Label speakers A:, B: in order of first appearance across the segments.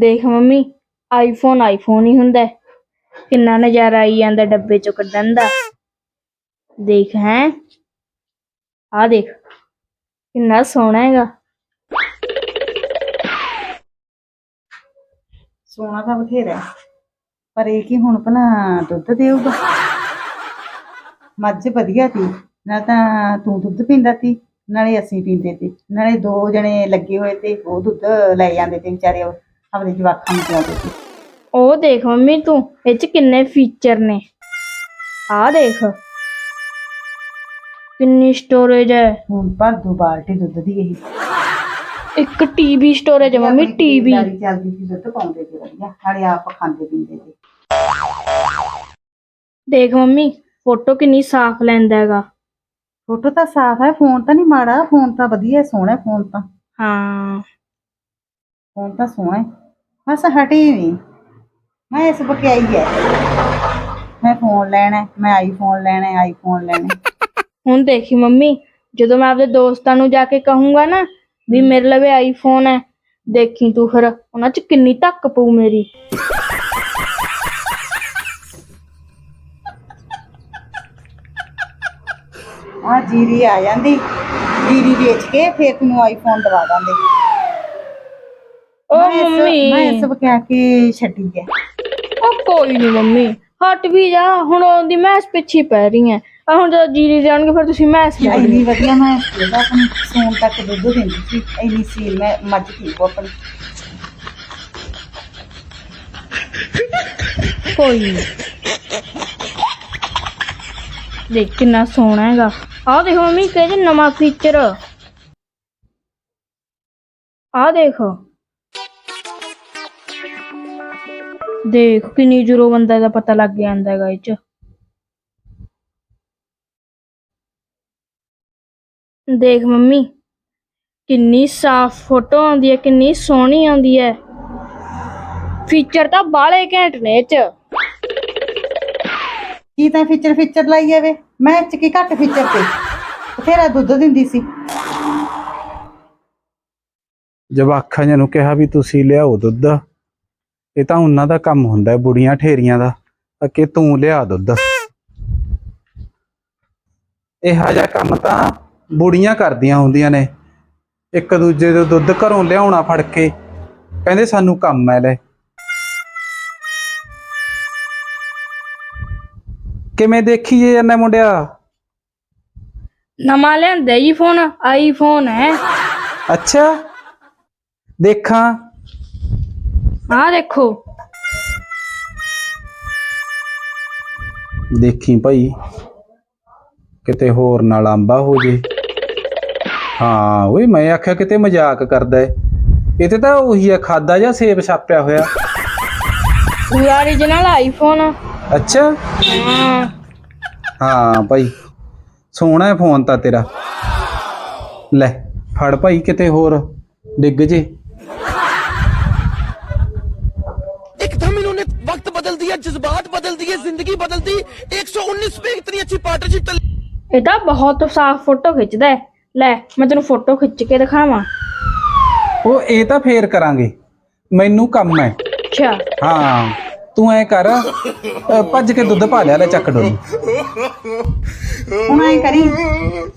A: ਦੇਖ mummy iPhone iPhone ਹੀ ਹੁੰਦਾ ਹੈ। ਕਿੰਨਾ ਨਜ਼ਾਰਾ ਆਈ ਜਾਂਦਾ ਡੱਬੇ ਚੋਂ ਕੱਢਣ ਦਾ ਦੇਖ ਹੈ ਆ ਦੇਖ, ਕਿੰਨਾ ਸੋਹਣਾ ਹੈਗਾ
B: ਸੋਨਾ ਤਾਂ ਬਥੇਰਾ ਹੈ। ਪਰ ਇਹ ਕੀ ਹੁਣ ਭਲਾ ਦੁੱਧ ਦੇਊਗਾ ਮੱਝ ਵਧੀਆ ਸੀ ਨਾ ਤਾਂ ਤੂੰ ਦੁੱਧ ਪੀਂਦਾ ਸੀ ਨਾਲੇ ਅਸੀਂ ਪੀਂਦੇ ਸੀ ਨਾਲੇ ਦੋ ਜਣੇ ਲੱਗੇ ਹੋਏ ਤੇ ਉਹ ਦੁੱਧ ਲੈ ਜਾਂਦੇ ਤੇ ਵਿਚਾਰੇ ਉਹ ਆਪਣੇ ਜਵਾਕਾਂ ਨੂੰ ਪਿਆਉਂਦੇ ਸੀ
A: ਉਹ ਦੇਖ ਮੰਮੀ ਤੂੰ ਇਹ ਚ ਕਿੰਨੇ ਫੀਚਰ ਨੇ। ਆ ਦੇਖ। ਕਿੰਨੀ ਸਟੋਰੇਜ ਹੈ।
B: ਹੁਣ ਭਰ ਦੋ ਬਾਲਟੀ ਦੁੱਧ ਦੀ ਇਹ।
A: ਇੱਕ ਟੀਵੀ ਸਟੋਰੇਜ ਹੈ ਮੰਮੀ ਟੀਵੀ
B: ਨਾਲੀ ਚੱਲਦੀ ਸੀ ਦੁੱਧ ਪਾਉਂਦੇ ਸੀ ਵਧੀਆ। ਨਾਲੇ ਆਪ ਖਾਂਦੇ ਪੀਂਦੇ ਸੀ।
A: ਦੇਖ ਮੰਮੀ ਫੋਟੋ ਕਿੰਨੀ ਸਾਫ਼ ਲੈਂਦਾ ਹੈਗਾ।
B: ਫੋਟੋ ਤਾਂ ਸਾਫ਼ ਹੈ ਫੋਨ ਤਾਂ ਨਹੀਂ ਮਾੜਾ ਫੋਨ ਤਾਂ ਵਧੀਆ ਸੋਹਣਾ ਫੋਨ ਤਾਂ।
A: ਹਾਂ।
B: ਫੋਨ ਤਾਂ ਸੋਹਣਾ ਹੈ। ਬਸ ਹਟੀ ਨਹੀਂ। ਮੈਂ ਇਸ ਬਕਿਆਈ ਹੈ। ਮੈਂ ਫੋਨ ਲੈਣਾ ਹੈ, ਮੈਂ ਆਈਫੋਨ ਲੈਣਾ ਹੈ, ਆਈਫੋਨ ਲੈਣਾ ਹੈ।
A: ਹੁਣ ਦੇਖੀ ਮੰਮੀ ਜਦੋਂ ਮੈਂ ਆਪਦੇ ਦੋਸਤਾਂ ਨੂੰ ਜਾ ਕੇ ਕਹੂੰਗਾ ਨਾ ਵੀ ਮੇਰੇ ਲਵੇ ਆਈਫੋਨ ਹੈ ਦੇਖੀ ਤੂੰ ਫਿਰ ਉਹਨਾਂ ਚ ਕਿੰਨੀ ਧੱਕ ਪਊ ਮੇਰੀ।
B: ਆ ਜੀਰੀ ਆ ਜਾਂਦੀ। ਜੀਰੀ ਵੇਚ ਕੇ ਫੇਰ ਤੈਨੂੰ ਆਈਫੋਨ ਦਵਾ ਦਾਂਗੇ।
A: ਮੰਮੀ।
B: ਮੈਂ ਇਸ ਬਕਿਆ ਕੇ ਛੱਡੀ ਹੈ।
A: ਉਹ ਕੋਈ ਨਹੀਂ ਮੰਮੀ ਹਟ ਵੀ ਜਾ ਹੁਣ ਉਹਦੀ ਮੈਸ ਪਿੱਛੇ ਪੈ ਰਹੀ ਐ ਆ ਹੁਣ ਜਦੋਂ ਜੀਰੀ ਜਾਣਗੇ ਫਿਰ ਤੁਸੀਂ ਮੈਸ ਲੈ
B: ਇੰਨੀ ਵਧੀਆ ਮੈਂ ਇਹਦਾ ਆਪਣੀ ਸੌਣ ਤੱਕ ਦੁੱਧ ਦਿੰਦੀ ਸੀ। ਇੰਨੀ ਸੀ ਮੈਂ ਮੱਝ ਉਹ ਆਪਣੀ।
A: ਕੋਈ ਨਹੀਂ ਦੇਖ ਕਿੰਨਾ ਸੋਹਣਾ ਹੈਗਾ। ਆਹ ਦੇਖੋ ਮੰਮੀ ਕਹਿੰਦੇ ਨਵਾਂ ਫੀਚਰ ਆਹ ਦੇਖ। ਦੇਖ ਕਿੰਨੀ ਜੁਰੋ ਬੰਦਾ ਦਾ ਪਤਾ ਲੱਗ ਜਾਂਦਾ ਹੈਗਾ ਇਹ ਚ। ਦੇਖ ਮੰਮੀ ਕਿੰਨੀ ਸਾਫ਼ ਫੋਟੋ ਆਉਂਦੀ ਹੈ ਕਿੰਨੀ ਸੋਹਣੀ ਆਉਂਦੀ ਹੈ। ਫੀਚਰ ਤਾਂ ਬਾਲੇ ਘੈਂਟ ਨੇ ਇਹ ਚ।
B: ਕੀ ਤਾਂ ਫੀਚਰ ਫੀਚਰ ਲਾਈ ਜਾਵੇ ਮੈਂ ਚ ਕੀ ਘੱਟ ਫੀਚਰ ਤੇ? ਬਥੇਰਾ ਦੁੱਧ ਦਿੰਦੀ ਸੀ।
C: ਜਵਾਖਾਂ ਜਿਹਨੂੰ ਕਿਹਾ ਵੀ ਤੁਸੀਂ ਲਿਆਓ ਦੁੱਧ। ਇਹ ਤਾਂ ਉਹਨਾਂ ਦਾ ਕੰਮ ਹੁੰਦਾ ਹੈ ਬੁੜੀਆਂ ਠੇਰੀਆਂ ਦਾ। ਅ ਕਿ ਤੂੰ ਲਿਆ ਦੁੱਧ। ਇਹੋ ਜਿਹਾ ਕੰਮ ਤਾਂ ਬੁੜੀਆਂ ਕਰਦੀਆਂ ਹੁੰਦੀਆਂ ਨੇ। ਇੱਕ ਦੂਜੇ ਦੇ ਦੁੱਧ ਘਰੋਂ ਲਿਆਉਣਾ ਫੜ ਕੇ ਕਹਿੰਦੇ ਸਾਨੂੰ ਕੰਮ ਹੈ ਲੈ। ਕਿਵੇਂ ਦੇਖੀ ਜੇ ਜਾਂਦਾ ਮੁੰਡਿਆ?
A: ਨਵਾਂ ਲਿਆਂਦਾ ਜੀ ਫੋਨ ਆਈਫੋਨ ਹੈ।
C: ਅੱਛਾ। ਦੇਖਾਂ।
A: ਆਹ ਦੇਖੋ।
C: ਦੇਖੀ ਭਾਈ ਕਿਤੇ ਹੋਰ ਨਾਲ ਆਂਬਾ ਹੋ ਜੇ। ਹਾਂ ਓਏ ਮੈਂ ਆਖਿਆ ਕਿਤੇ ਮਜ਼ਾਕ ਕਰਦਾ ਏ। ਇਹ ਤੇ ਤਾਂ ਉਹੀ ਆ ਖਾਦਾ ਜਾਂ ਸੇਬ ਛਾਪਿਆ ਹੋਇਆ?
A: ਓਰੀਜਨਲ ਆਈਫੋਨ
C: ਅੱਛਾ?
A: ਹਾਂ
C: ਹਾਂ ਭਾਈ। ਸੋਹਣਾ ਹੈ ਫੋਨ ਤਾਂ ਤੇਰਾ। ਲੈ ਫੜ ਭਾਈ ਕਿਤੇ ਹੋਰ। ਡਿੱਗ ਜੇ।
D: जज्बात बदल दिए जिंदगी बदल दी 119 पे इतनी अच्छी पार्टनरशिप चल
A: ਇਹ ਤਾਂ ਬਹੁਤ ਸਾਫ਼ ਫੋਟੋ ਖਿੱਚਦਾ ਹੈ ਲੈ ਮੈਂ ਤੈਨੂੰ ਫੋਟੋ ਖਿੱਚ ਕੇ ਦਿਖਾਵਾਂ
C: ਉਹ ਇਹ ਤਾਂ ਫੇਰ ਕਰਾਂਗੇ ਮੈਨੂੰ ਕੰਮ ਹੈ
A: ਅੱਛਾ
C: ਹਾਂ ਤੂੰ ਐ ਕਰ ਅ, ਭੱਜ ਕੇ ਦੁੱਧ ਪਾ ਲਿਆ ਲੈ ਚੱਕ ਡੋਲੀ
B: ਹੁਣ ਐ ਕਰੀ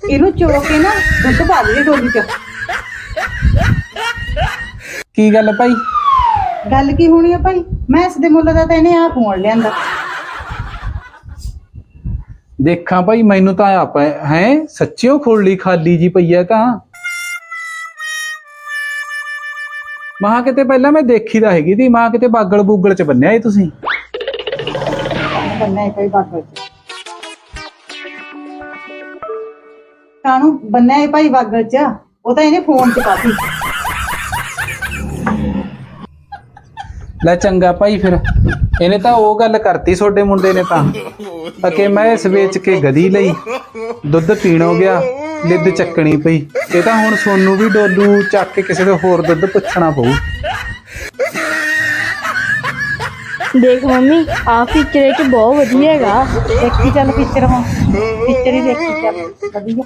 B: ਇਹਨੂੰ ਚੋ ਕੇ ਨਾ ਦੁੱਧ ਪਾ ਦੇ ਡੋਲੀ ਚ
C: ਕੀ ਗੱਲ ਭਾਈ
B: ਗੱਲ ਕੀ ਹੋਣੀ ਆ ਭਾਈ? ਮੈਂ ਇਸ ਦੇ ਮੁੱਲ ਦਾ ਤਾਂ ਇਹਨੇ ਆ ਫੋਨ ਲਿਆਂਦਾ।
C: ਦੇਖਾਂ ਭਾਈ ਮੈਨੂੰ ਤਾਂ ਆਪ ਹੈ? ਸੱਚਿਓ ਖੋਲੀ ਖਾਲੀ ਜੀ ਪਈ ਕਾ ਮਹਾ ਕਿਤੇ ਪਹਿਲਾਂ ਮੈਂ ਦੇਖੀ ਤਾਂ ਹੈਗੀ ਦੀ ਮਾਂ ਕਿਤੇ ਬਾਗਲ ਬੂਗਲ ਚ ਬੰਨਿਆ ਏ ਤੁਸੀਂ।
B: ਬੰਨਾ ਕੋਈ ਬਾਤ ਵਿੱਚ ਕਾਨੂੰ ਬੰਨਾ ਹੈ ਭਾਈ ਬਾਗਲ ਚ। ਉਹ ਤਾਂ ਇਹਨੇ ਫੋਨ ਚ ਪਾਤੀ।
C: ਲੈ ਚੰਗਾ ਭਾਈ ਫਿਰ। ਇਹਨੇ ਤਾਂ ਉਹ ਗੱਲ ਕਰਤੀ ਤੁਹਾਡੇ ਮੁੰਡੇ ਨੇ ਤਾਂ। ਅਕੇ ਮੈਂ ਇਸ ਵੇਚ ਕੇ ਗਦੀ ਲਈ। ਦੁੱਧ ਪੀਣੋ ਗਿਆ, ਲਿੱਦ ਚੱਕਣੀ ਪਈ। ਇਹ ਤਾਂ ਹੁਣ ਸੋਨੂੰ ਵੀ ਡੋਲੂ ਚੱਕ ਕੇ ਕਿਸੇ ਤੋਂ ਹੋਰ ਦੁੱਧ ਪੁੱਛਣਾ ਪਊ।
A: ਦੇਖ ਮੰਮੀ ਆ ਫੀਚਰ ਇਹ ਚ ਬਹੁਤ ਵਧੀਆ ਹੈਗਾ।
B: ਦੇਖੀ ਚੱਲ ਪਿਕਚਰ ਹੁਣ। ਪਿਕਚਰ ਹੀ ਦੇਖੀ ਚੱਲ। ਵਧੀਆ।